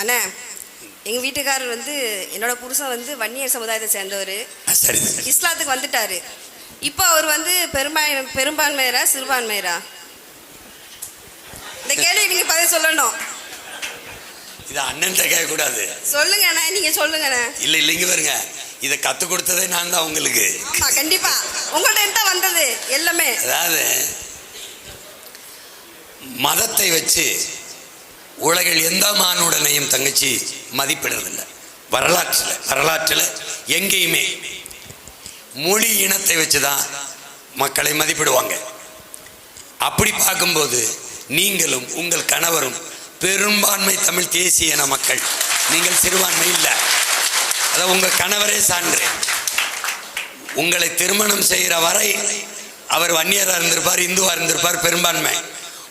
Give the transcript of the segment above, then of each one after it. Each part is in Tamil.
அண்ணா எங்கள் வீட்டுக்காரர் வந்து என்னோட புருஷன் வந்து வன்னியர் சமுதாயத்தை சேர்ந்தவர். இஸ்லாத்துக்கு வந்துட்டாரு. இப்போ அவர் வந்து பெரும்பான் பெரும்பான்மையரா சிறுபான்மையரா? இந்த கேள்வி நீங்கள் பதில் சொல்லணும். இது அண்ணன்ட்ட கேட்கக்கூடாது. சொல்லுங்க அண்ணா நீங்கள் சொல்லுங்கண்ணே இல்லை இல்லைங்க பாருங்க. இதை கற்றுக் கொடுத்ததே நான் தான் உங்களுக்கு. ஆமாம் கண்டிப்பாக உங்கள்கிட்ட தான் வந்தது எல்லாமே. அதாவது மதத்தை வச்சு உலகில் எந்த மானுடனையும் தங்கச்சி மதிப்பிடுறதில்லை. வரலாற்றில் வரலாற்றில் எங்கேயுமே மொழி இனத்தை வச்சு தான் மக்களை மதிப்பிடுவாங்க. அப்படி பார்க்கும்போது நீங்களும் உங்கள் கணவரும் பெரும்பான்மை தமிழ் தேசிய இன மக்கள். நீங்கள் சிறுபான்மை இல்லை. அதை உங்கள் கணவரே சான்று. உங்களை திருமணம் செய்கிற வரை அவர் வன்னியராக இருந்திருப்பார் இந்துவாக இருந்திருப்பார் பெரும்பான்மை.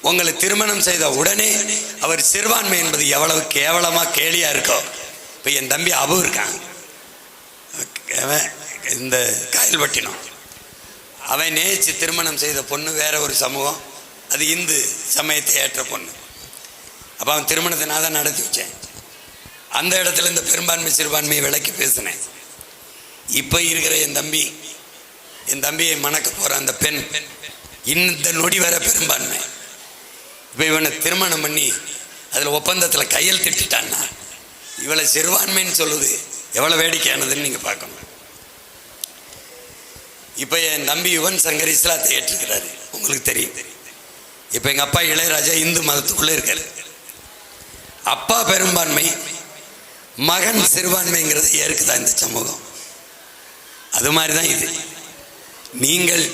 உங்களை திருமணம் செய்த உடனே அவர் சிறுபான்மை என்பது எவ்வளவு கேவலமாக கேலியாக இருக்கோ இப்போ என் தம்பி அபு இருக்கான். அவன் இந்த காயல்பட்டினம். அவன் நேச்சு திருமணம் செய்த பொண்ணு வேற ஒரு சமூகம். அது இந்து சமயத்தை ஏற்ற பொண்ணு. அப்போ அவன் திருமணத்தை நான் தான் நடத்தி வச்சேன். அந்த இடத்துல இந்த பெரும்பான்மை சிறுபான்மையை விளக்கி பேசினேன். இப்போ இருக்கிற என் தம்பி என் தம்பியை மணக்க போகிற அந்த பெண் இந்த நொடி வர பெரும்பான்மை. இப்போ இவனை திருமணம் பண்ணி அதில் ஒப்பந்தத்தில் கையில் திட்டான்னா இவளை சிறுபான்மைன்னு சொல்லுது. எவ்வளோ வேடிக்கையானதுன்னு நீங்கள் பார்க்கணும். இப்போ என் தம்பி யுவன் சங்கர் இஸ்லாத்தை ஏற்றுக்கிறாரு உங்களுக்கு தெரியும். இப்போ எங்கள் அப்பா இளையராஜா இந்து மதத்துக்குள்ளே இருக்காரு. அப்பா பெரும்பான்மை மகன் சிறுபான்மைங்கிறது ஏற்குதா இந்த சமூகம். அது மாதிரி தான் இது. நீங்கள்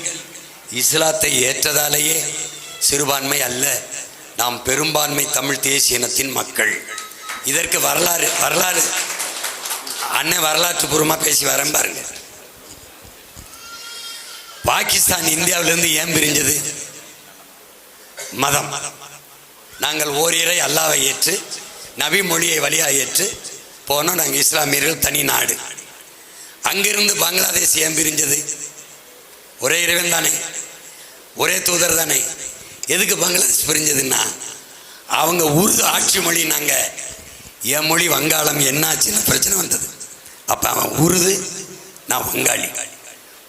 இஸ்லாத்தை ஏற்றதாலேயே சிறுபான்மை அல்ல. நாம் பெரும்பான்மை தமிழ் தேசிய இனத்தின் மக்கள். இதற்கு வரலாறு வரலாறு அண்ணன் வரலாற்று பூர்வமாக பேசி வரேன் பாருங்க. பாகிஸ்தான் இந்தியாவிலிருந்து ஏன் பிரிஞ்சது? மதம். நாங்கள் ஓரிரை அல்லாவை ஏற்று நபி மொழியை வழியாக ஏற்று போனோம். நாங்கள் இஸ்லாமியர்கள் தனி நாடு. அங்கிருந்து பங்களாதேஷ் ஏன் பிரிஞ்சது? ஒரே இறைவன் தானே. ஒரே தூதர் தானே. எதுக்கு பங்களாதேஷ் பிரிஞ்சதுன்னா அவங்க உருது ஆட்சி மொழி நாங்கள் என் மொழி வங்காளம் என்னாச்சுன்னு பிரச்சனை வந்தது. அப்போ அவன் உருது நான் வங்காளி.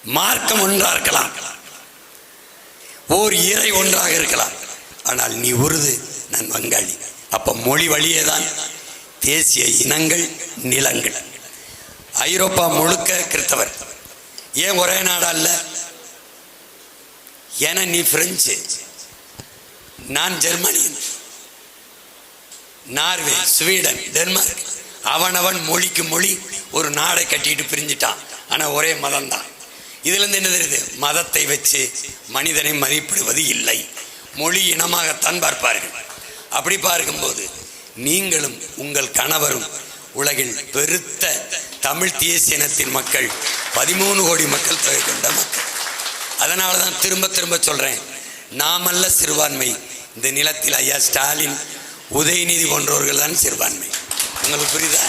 மார்க்கம் ஒன்றாக இருக்கலாம். ஓர் இறை ஒன்றாக இருக்கலாம். ஆனால் நீ உருது நான் வங்காளி. அப்போ மொழி வழியே தான் தேசிய இனங்கள் நிலங்கள். ஐரோப்பா முழுக்க கிறித்தவர். ஏன் ஒரே நாடா இல்ல ஏன்னா நீ பிரெஞ்சு நான் ஜெர்மனியன். Norway Sweden Denmark. அவனவன் மொழிக்கு மொழி ஒரு நாடை கட்டிட்டு பிரிஞ்சிட்டான். ஆனா ஒரே மதம் தான் இதுல இருந்து என்ன தெரியுது? மதத்தை வச்சு மனிதனை மதிப்பிடுவது இல்லை. மொழி இனமாகத்தான் பார்ப்பார்கள். அப்படி பார்க்கும்போது நீங்களும் உங்கள் கணவரும் உலகில் பெருத்த தமிழ் தேசிய இனத்தின் மக்கள் பதிமூணு கோடி மக்கள் தொகை கொண்ட மக்கள். அதனால தான் திரும்ப திரும்ப சொல்றேன். நாமல்ல சிறுபான்மை இந்த நிலத்தில் ஐயா ஸ்டாலின் உதயநிதி போன்றவர்கள் தான் சிறுபான்மை. உங்களுக்கு புரியுதா?